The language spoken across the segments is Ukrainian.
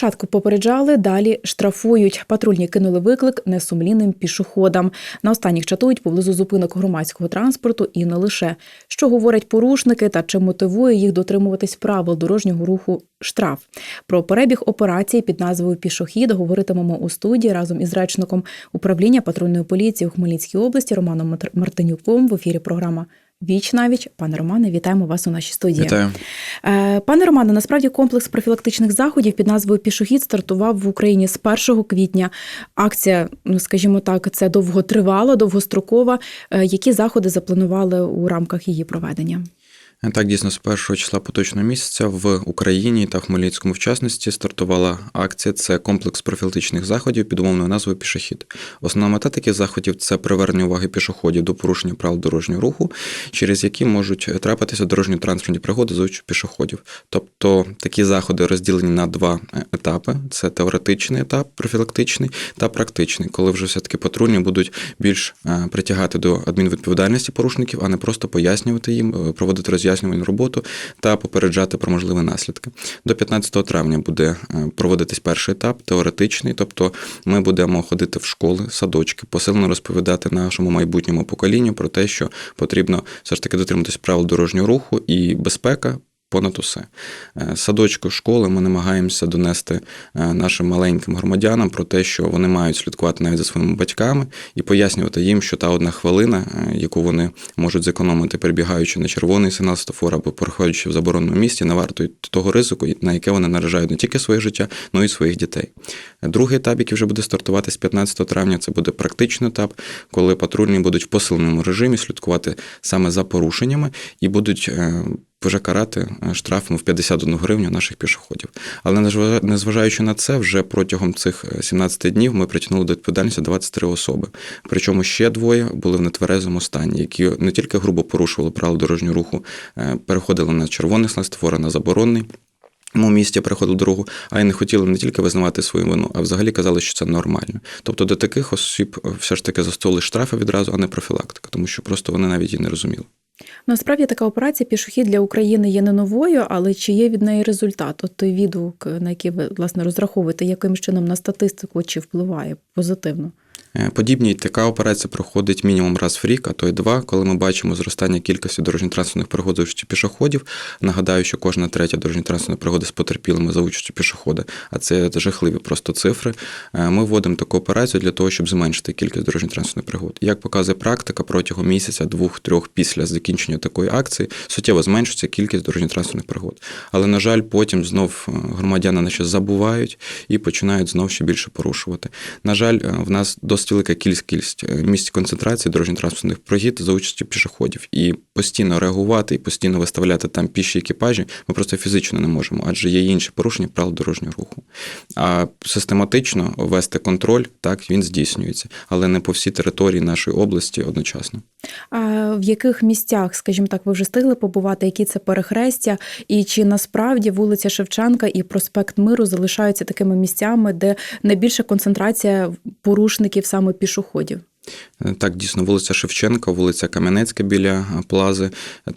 Спочатку попереджали, далі штрафують. Патрульні кинули виклик несумлінним пішоходам. На останніх чатують поблизу зупинок громадського транспорту і не лише. Що говорять порушники та чи мотивує їх дотримуватись правил дорожнього руху штраф. Про перебіг операції під назвою Пішохід говоритимемо у студії разом із речником управління патрульної поліції у Хмельницькій області Романом Мартинюком в ефірі програма Віч навіч. Пане Романе, вітаємо вас у нашій студії. Вітаю. Е, Пане Романе, насправді комплекс профілактичних заходів під назвою Пішохід стартував в Україні з 1 квітня. Акція, ну скажімо так, це довготривала, довгострокова. Е, Які заходи запланували у рамках її проведення? Так, дійсно, з першого числа поточного місяця в Україні та Хмельницькому в частності стартувала акція. Це комплекс профілактичних заходів під умовною назвою Пішохід. Основна мета таких заходів це привернення уваги пішоходів до порушення правил дорожнього руху, через які можуть трапитися дорожньо-транспортні пригоди за участю пішоходів. Тобто такі заходи розділені на два е, етапи: це теоретичний етап, профілактичний та практичний, коли вже все-таки патрульні будуть більш е, притягати до адмінвідповідальності порушників, а не просто пояснювати їм, е, проводити роз'яснювальну роботу та попереджати про можливі наслідки. До 15 травня буде е, проводитись перший етап, теоретичний, тобто ми будемо ходити в школи, садочки, посилено розповідати нашому майбутньому поколінню про те, що потрібно все ж таки дотримуватись правил дорожнього руху і безпека. Понад усе Е, садочку школи ми намагаємося донести е, нашим маленьким громадянам про те, що вони мають слідкувати навіть за своїми батьками і пояснювати їм, що та одна хвилина, е, яку вони можуть зекономити, перебігаючи на червоний сигнал стафора або проходячи в забороненому місті, не варто того ризику, на яке вони наражають не тільки своє життя, але й своїх дітей. Другий етап, який вже буде стартувати з 15 травня, це буде практичний етап, коли патрульні будуть в посиленому режимі слідкувати саме за порушеннями і будуть. Е, вже карати е, штрафом в 51 гривню наших пішоходів. Але незважа- незважаючи на це, вже протягом цих е, 17 днів ми притягнули до відповідальності 23 особи. Причому ще двоє були в нетверезому стані, які не тільки грубо порушували правила дорожнього руху, е, переходили на червоний стафора, на заборонний. У місті переходили дорогу, а й не хотіли не тільки визнавати свою вину, а взагалі казали, що це нормально. Тобто до таких осіб е, все ж таки застосовували штрафи відразу, а не профілактика, тому що просто вони навіть і не розуміли. Насправді така операція пішохід для України є не новою, але чи є від неї результат? От той відгук, на який ви власне розраховуєте, яким чином на статистику чи впливає позитивно? Е, Подібні така операція проходить мінімум раз в рік, а то й два, коли ми бачимо зростання кількості дорожньо-транспортних пригод за пішоходів. Нагадаю, що кожна третя дорожньо-транспортна пригода з потерпілими за участю пішохода, а це жахливі просто цифри. Е, Ми вводимо таку операцію для того, щоб зменшити кількість дорожньо-транспортних пригод. Як показує практика, протягом місяця, двох-трьох після закінчення такої акції суттєво зменшується кількість дорожньо-транспортних пригод. Але, на жаль, потім знов е, громадяни на щось забувають і починають знов ще більше порушувати. На жаль, в нас досить велика кількість е, місць концентрації дорожньо-транспортних пригід за участю пішоходів. І постійно реагувати і постійно виставляти там піші екіпажі ми просто фізично не можемо, адже є інші порушення правил дорожнього руху. А систематично вести контроль, так він здійснюється, але не по всій території нашої області одночасно. А в яких місцях, скажімо так, ви вже встигли побувати, які це перехрестя, і чи насправді вулиця Шевченка і проспект Миру залишаються такими місцями, де найбільша концентрація порушників саме пішоходів? Так, дійсно, вулиця Шевченка, вулиця Кам'янецька біля е, Плази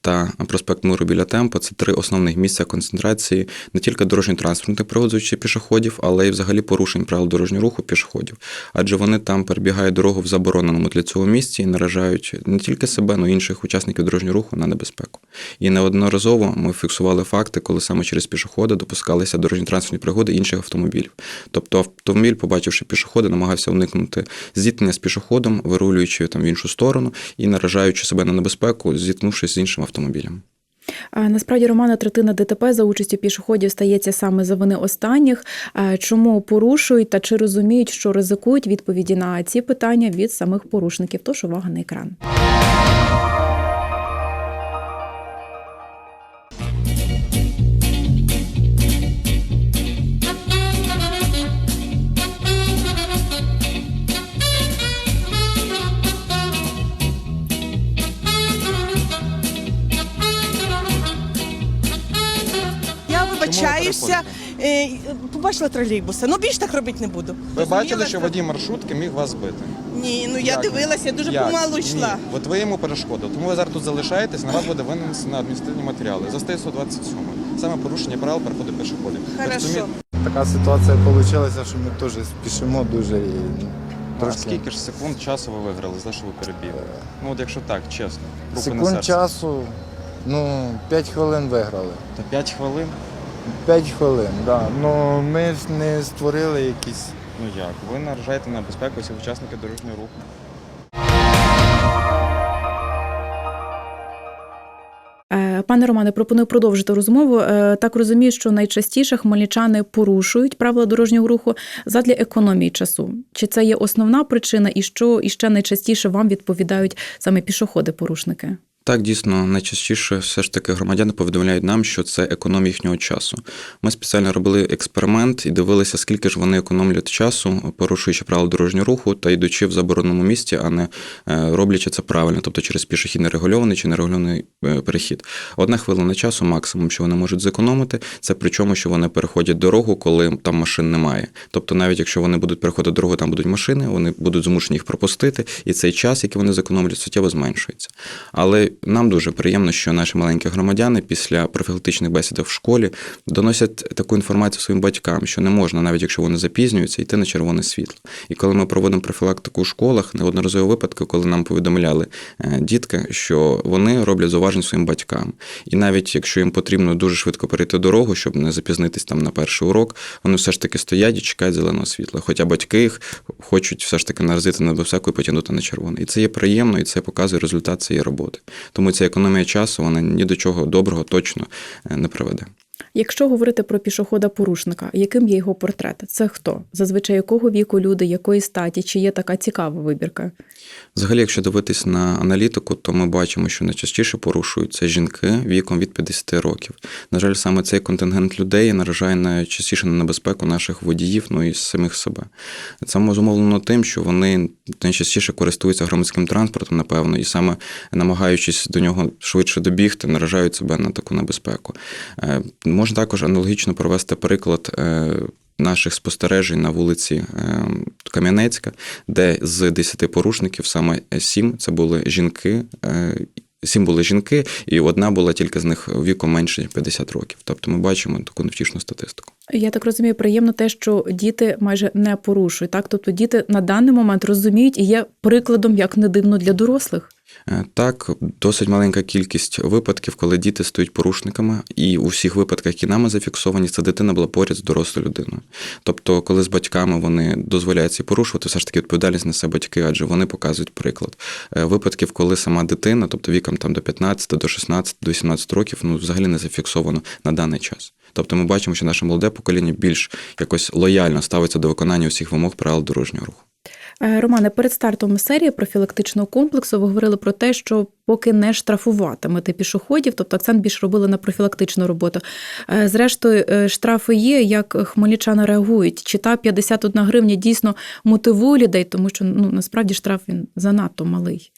та проспект Миру біля Темпа це три основних місця концентрації не тільки дорожньо-транспортних пригод пішоходів, але й взагалі порушень правил дорожнього руху пішоходів. Адже вони там перебігають дорогу в забороненому для цього місці і наражають не тільки себе, але й інших учасників дорожнього руху на небезпеку. І неодноразово ми фіксували факти, коли саме через пішоходи допускалися дорожньо-транспортні пригоди інших автомобілів. Тобто автомобіль, побачивши пішоходи, намагався уникнути зіткнення з пішоходом, вирулюючи там в іншу сторону і наражаючи себе на небезпеку, зіткнувшись з іншим автомобілем. Насправді, Романа, третина ДТП за участю пішоходів стається саме за вини останніх. Чому порушують та чи розуміють, що ризикують відповіді на ці питання від самих порушників? Тож увага на екран. Вибачаюся, е, побачила тролейбуса. Ну більше так робити не буду. Ви Розуміла, бачили, що водій маршрутки міг вас збити? Ні, ну я Як? дивилася, я дуже Як? помалу йшла. Ні. От ви йому перешкодили. Тому ви зараз тут залишаєтесь, на вас буде винесено адміністративні матеріали. За статтею 127. Саме порушення правил переходу пішоходів. Хорошо. Така ситуація вийшла, що ми теж спішимо дуже і ну, А трошки скільки ж секунд часу ви виграли за що ви перебігли? Ну от якщо так, чесно. На секунд серце. часу, ну, 5 хвилин виграли. Та 5 хвилин? 5 хвилин, так. Да. Ну ми ж не створили якісь. Ну як? Ви наражаєте на безпеку всіх учасників дорожнього руху. Е, Пане Романе, пропоную продовжити розмову. Е, Так розумію, що найчастіше хмельничани порушують правила дорожнього руху задля економії часу. Чи це є основна причина, і що іще найчастіше вам відповідають саме пішоходи-порушники? Так, дійсно, найчастіше все ж таки громадяни повідомляють нам, що це економія їхнього часу. Ми спеціально робили експеримент і дивилися, скільки ж вони економлять часу, порушуючи правила дорожнього руху та йдучи в забороненому місці, а не е, роблячи це правильно, тобто через пішохідний регульований чи нерегульований е, перехід. Одна хвилина часу, максимум, що вони можуть зекономити, це причому, що вони переходять дорогу, коли там машин немає. Тобто, навіть якщо вони будуть переходити дорогу, там будуть машини, вони будуть змушені їх пропустити, і цей час, який вони зекономлять, суттєво зменшується. Але нам дуже приємно, що наші маленькі громадяни після профілактичних бесід в школі доносять таку інформацію своїм батькам, що не можна, навіть якщо вони запізнюються, йти на червоне світло. І коли ми проводимо профілактику у школах, неодноразові випадки, коли нам повідомляли е, дітки, що вони роблять зауваження своїм батькам. І навіть якщо їм потрібно дуже швидко перейти дорогу, щоб не запізнитись там на перший урок, вони все ж таки стоять і чекають зеленого світла. Хоча батьки їх хочуть все ж таки наразити на безпеку і потягнути на червоне. І це є приємно, і це показує результат цієї роботи. Тому ця економія часу вона ні до чого доброго точно е, не приведе. Якщо говорити про пішохода-порушника, яким є його портрет? Це хто? Зазвичай якого віку люди, якої статі, чи є така цікава вибірка? Взагалі, якщо дивитись на аналітику, то ми бачимо, що найчастіше порушуються жінки віком від 50 років. На жаль, саме цей контингент людей наражає найчастіше на небезпеку наших водіїв, ну і самих себе. Це зумовлено тим, що вони найчастіше користуються громадським транспортом, напевно, і саме намагаючись до нього швидше добігти, наражають себе на таку небезпеку. Можна також аналогічно провести приклад. е, Наших спостережень на вулиці е, Кам'янецька, де з 10 порушників саме 7 це були жінки. е, Сім були жінки, і одна була тільки з них віком менше ніж 50 років. Тобто ми бачимо таку невтішну статистику. Я так розумію, приємно те, що діти майже не порушують. Так, тобто діти на даний момент розуміють і є прикладом, як не дивно для дорослих. Е, Так, досить маленька кількість випадків, коли діти стають порушниками, і у всіх випадках, які нами зафіксовані, ця дитина була поряд з дорослою людиною. Тобто, коли з батьками вони дозволяють ці порушувати, все ж таки відповідальність несе батьки, адже вони показують приклад. Е, Випадків, коли сама дитина, тобто віком там до 15, до 16, до 18 років, ну взагалі не зафіксовано на даний час. Тобто ми бачимо, що наше молоде покоління більш якось лояльно ставиться до виконання усіх вимог правил дорожнього руху. Е, Романе, перед стартом серії профілактичного комплексу ви говорили про те, що поки не штрафуватимете пішоходів, тобто акцент більш робили на профілактичну роботу. Е, Зрештою, е, штрафи є, як хмельничани реагують. Чи та 51 гривня дійсно мотивує людей, тому що ну насправді штраф він занадто малий.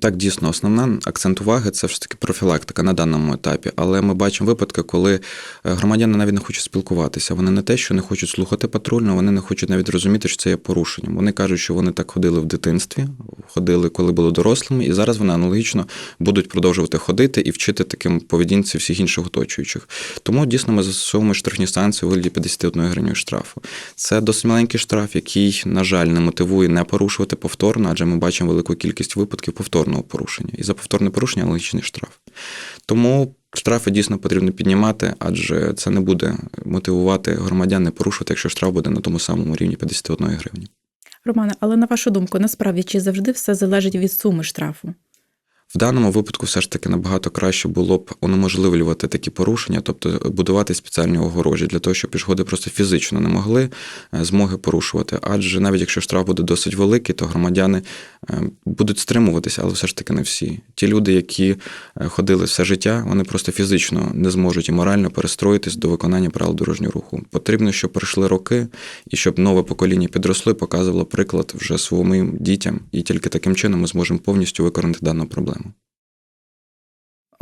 Так, дійсно, основна акцент уваги це все ж таки профілактика на даному етапі. Але ми бачимо випадки, коли е, громадяни навіть не хочуть спілкуватися. Вони не те, що не хочуть слухати патрульно, вони не хочуть навіть розуміти, що це є порушенням. Вони кажуть, що вони так ходили в дитинстві, ходили, коли були дорослими, і зараз вони аналогічно будуть продовжувати ходити і вчити таким поведінці всіх інших оточуючих. Тому дійсно ми застосовуємо штрафні санкції у вигляді 51 гривні штрафу. Це досить маленький штраф, який, на жаль, не мотивує не порушувати повторно, адже ми бачимо велику кількість випадків повторного порушення. І за повторне порушення аналогічний штраф. Тому штрафи дійсно потрібно піднімати, адже це не буде мотивувати громадян не порушувати, якщо штраф буде на тому самому рівні 51 гривні. Романе, але на вашу думку, насправді чи завжди все залежить від суми штрафу? В даному випадку все ж таки набагато краще було б унеможливлювати такі порушення, тобто будувати спеціальні огорожі для того, щоб пішоходи просто фізично не могли е, змоги порушувати. Адже навіть якщо штраф буде досить великий, то громадяни е, будуть стримуватися, але все ж таки не всі. Ті люди, які е, ходили все життя, вони просто фізично не зможуть і морально перестроїтись до виконання правил дорожнього руху. Потрібно, щоб пройшли роки, і щоб нове покоління підросли, показувало приклад вже своїм дітям, і тільки таким чином ми зможемо повністю виконати дану проблему.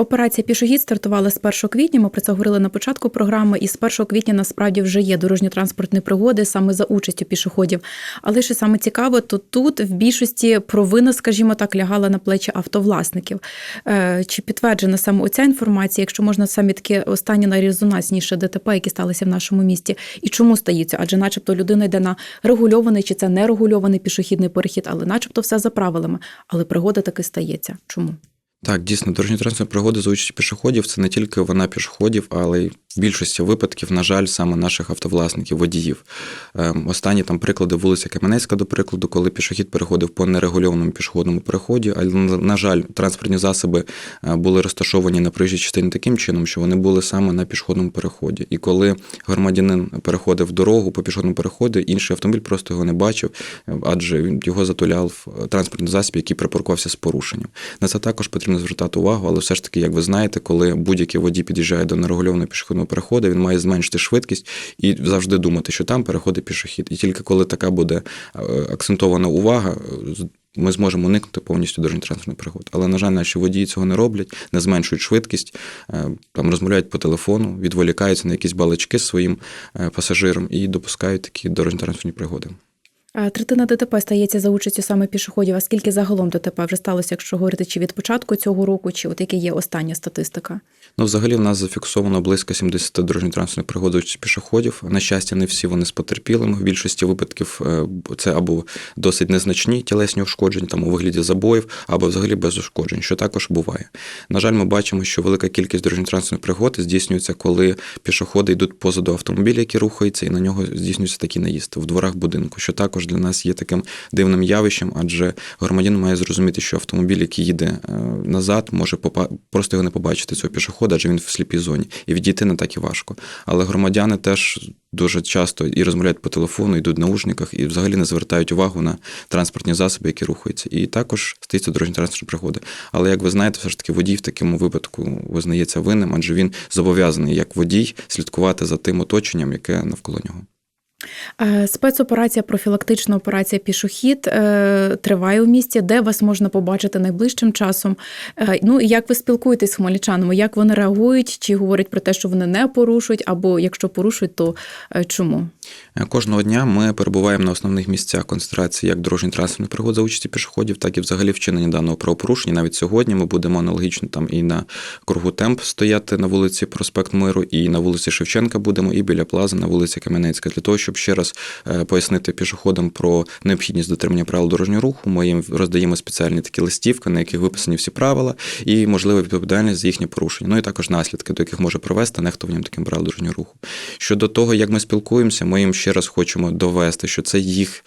Операція Пішохід стартувала з 1 квітня. Ми про це говорили на початку програми. І з 1 квітня насправді вже є дорожньо-транспортні пригоди саме за участю пішоходів. Але що саме цікаво, то тут в більшості провина, скажімо так, лягала на плечі автовласників. Е, Чи підтверджена саме оця інформація, якщо можна самі таке останнє найрезонансніше ДТП, які сталися в нашому місті, і чому стаються? Адже, начебто, людина йде на регульований чи це нерегульований пішохідний перехід, але начебто все за правилами. Але пригода таки стається. Чому? Так, дійсно, дорожньо-транспортні пригоди за участі пішоходів це не тільки вона пішоходів, але й в більшості випадків, на жаль, саме наших автовласників, водіїв. Ем, Останні там приклади вулиця Кам'янецька, до прикладу, коли пішохід переходив по нерегульованому пішохідному переході, але, на жаль, транспортні засоби е, були розташовані на проїжджій частині таким чином, що вони були саме на пішохідному переході. І коли громадянин переходив дорогу по пішохідному переходу, інший автомобіль просто його не бачив, е, адже його затуляв е, транспортний засіб, який припаркувався з порушенням. На це також потрібно звертати увагу, але все ж таки, як ви знаєте, коли будь-який водій під'їжджає до нерегульованого пішохідного переходу, він має зменшити швидкість і завжди думати, що там переходить пішохід. І тільки коли така буде е, акцентована увага, е, ми зможемо уникнути повністю дорожньо-транспортних пригод. Але, на жаль, наші водії цього не роблять, не зменшують швидкість, е, там розмовляють по телефону, відволікаються на якісь балачки з своїм пасажиром і допускають такі дорожньо-транспортні пригоди. Третина ДТП стається за участю саме пішоходів. А скільки загалом ДТП вже сталося, якщо говорити чи від початку цього року, чи от яка є остання статистика? Ну, взагалі, в нас зафіксовано близько 70 дорожньо-транспортних пригод пішоходів. На щастя, не всі вони з потерпілими. В більшості випадків е, це або досить незначні тілесні ушкодження, там у вигляді забоїв, або взагалі без ушкоджень, що також буває. На жаль, ми бачимо, що велика кількість дорожньо-транспортних пригод здійснюється, коли пішоходи йдуть позаду автомобіля, який рухається, і на нього здійснюється такий наїзд в дворах будинку, що також для нас є таким дивним явищем, адже громадян має зрозуміти, що автомобіль, який їде е, назад, може попа- просто його не побачити цього пішохода, адже він в сліпій зоні, і відійти не так і важко. Але громадяни теж дуже часто і розмовляють по телефону, йдуть в наушниках і взагалі не звертають увагу на транспортні засоби, які рухаються. І також стаються дорожні транспортні пригоди. Але як ви знаєте, все ж таки водій в такому випадку визнається винним, адже він зобов'язаний як водій слідкувати за тим оточенням, яке навколо нього. Е, Спецоперація, профілактична операція пішохід е, триває у місті, де вас можна побачити найближчим часом. Е, Ну і як ви спілкуєтесь з хмельничанами? Як вони реагують? Чи говорять про те, що вони не порушують, або якщо порушують, то чому? Кожного дня ми перебуваємо на основних місцях концентрації як дорожньо транспортних пригод за участі пішоходів, так і взагалі вчинення даного правопорушення. Навіть сьогодні ми будемо аналогічно там і на кругу темп стояти на вулиці Проспект Миру, і на вулиці Шевченка будемо, і біля плази на вулиці Кам'янецька, для того, щоб ще раз е, пояснити пішоходам про необхідність дотримання правил дорожнього руху. Ми їм роздаємо спеціальні такі листівки, на яких виписані всі правила і можлива відповідальність за їхнє порушення. Ну і також наслідки, до яких може привести нехтуванням таким правил дорожнього руху. Щодо того, як ми спілкуємося, ми їм ще раз хочемо довести, що це їх.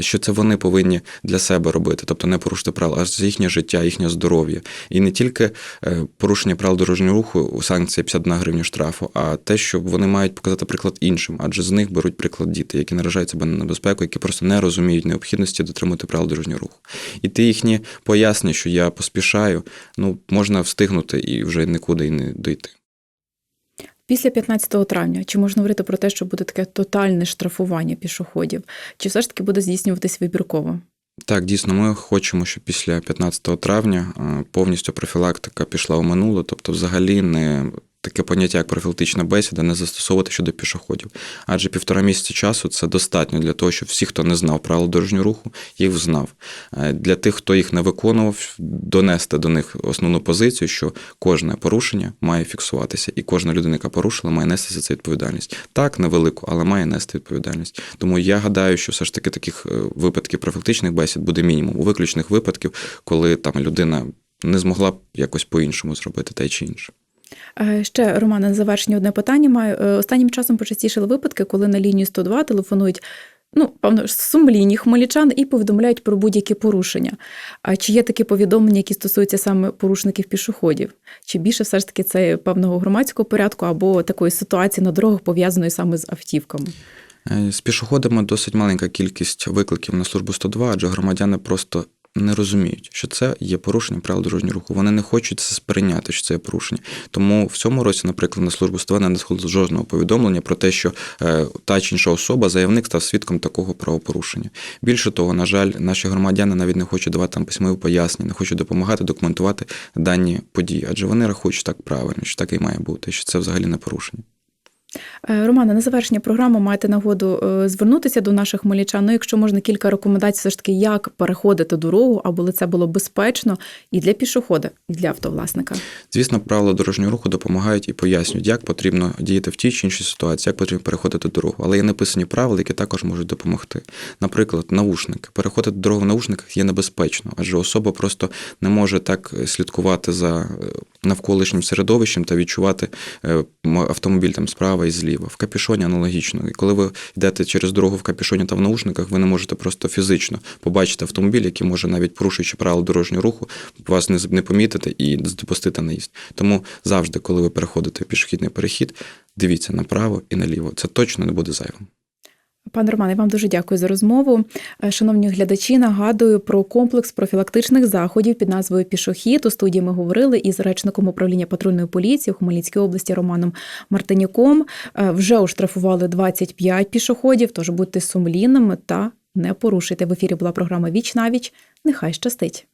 Що це вони повинні для себе робити, тобто не порушити правила, а їхнє життя, їхнє здоров'я. І не тільки е, порушення правил дорожнього руху, санкція 51 гривня штрафу, а те, що вони мають показати приклад іншим, адже з них беруть приклад діти, які наражають себе на небезпеку, які просто не розуміють необхідності дотримати правил дорожнього руху. І ти їхні пояснення, що я поспішаю, ну можна встигнути і вже нікуди і не дойти. Після 15 травня чи можна говорити про те, що буде таке тотальне штрафування пішоходів, чи все ж таки буде здійснюватись вибірково? Так, дійсно, ми хочемо, щоб після 15 травня е, повністю профілактика пішла у минуле, тобто, взагалі не таке поняття, як профілактична бесіда, не застосовувати щодо пішоходів. Адже півтора місяці часу це достатньо для того, щоб всі, хто не знав правил дорожнього руху, їх знав. Е, Для тих, хто їх не виконував, донести до них основну позицію, що кожне порушення має фіксуватися, і кожна людина, яка порушила, має нести за це відповідальність. Так, невелику, але має нести відповідальність. Тому я гадаю, що все ж таки таких е, випадків профілактичних бесід буде мінімум. У виключних випадків, коли там людина не змогла б якось по-іншому зробити те чи інше. Е, Ще Романе, на завершення одне питання маю. Е, Останнім часом почастішили випадки, коли на лінію 102 телефонують. Ну, певно, сумлінні хмельничан і повідомляють про будь-які порушення. А чи є такі повідомлення, які стосуються саме порушників пішоходів? Чи більше все ж таки це певного громадського порядку або такої ситуації на дорогах пов'язаної саме з автівками? Е, З пішоходами досить маленька кількість викликів на службу 102, адже громадяни просто не розуміють, що це є порушення правил дорожнього руху. Вони не хочуть це сприйняти, що це є порушення. Тому в цьому році, наприклад, на службу СТВ не надходило жодного повідомлення про те, що е, та чи інша особа, заявник став свідком такого правопорушення. Більше того, на жаль, наші громадяни навіть не хочуть давати там письмові пояснення, не хочуть допомагати документувати дані події, адже вони рахують, що так правильно, що так і має бути, що це взагалі не порушення. Е, Романе, на завершення програми маєте нагоду е, звернутися до наших хмельничан. Ну, якщо можна кілька рекомендацій, все ж таки, як переходити дорогу, аби це було безпечно і для пішохода, і для автовласника. Звісно, правила дорожнього руху допомагають і пояснюють, як потрібно діяти в тій чи іншій ситуації, як потрібно переходити дорогу. Але є написані правила, які також можуть допомогти. Наприклад, наушники. Переходити дорогу в наушниках є небезпечно, адже особа просто не може так слідкувати за е, навколишнім середовищем та відчувати автомобіль там справа і зліва. В капюшоні аналогічно. І коли ви йдете через дорогу в капюшоні та в наушниках, ви не можете просто фізично побачити автомобіль, який може навіть порушуючи правила дорожнього руху, вас не помітити і допустити наїзд. Тому завжди, коли ви переходите в пішохідний перехід, дивіться направо і наліво. Це точно не буде зайвим. Пане Романе, вам дуже дякую за розмову. Е, Шановні глядачі, нагадую про комплекс профілактичних заходів під назвою Пішохід. У студії ми говорили із речником управління патрульної поліції у Хмельницькій області Романом Мартинюком. Е, Вже оштрафували 25 пішоходів, тож будьте сумлінними та не порушуйте. В ефірі була програма Віч на віч. Нехай щастить.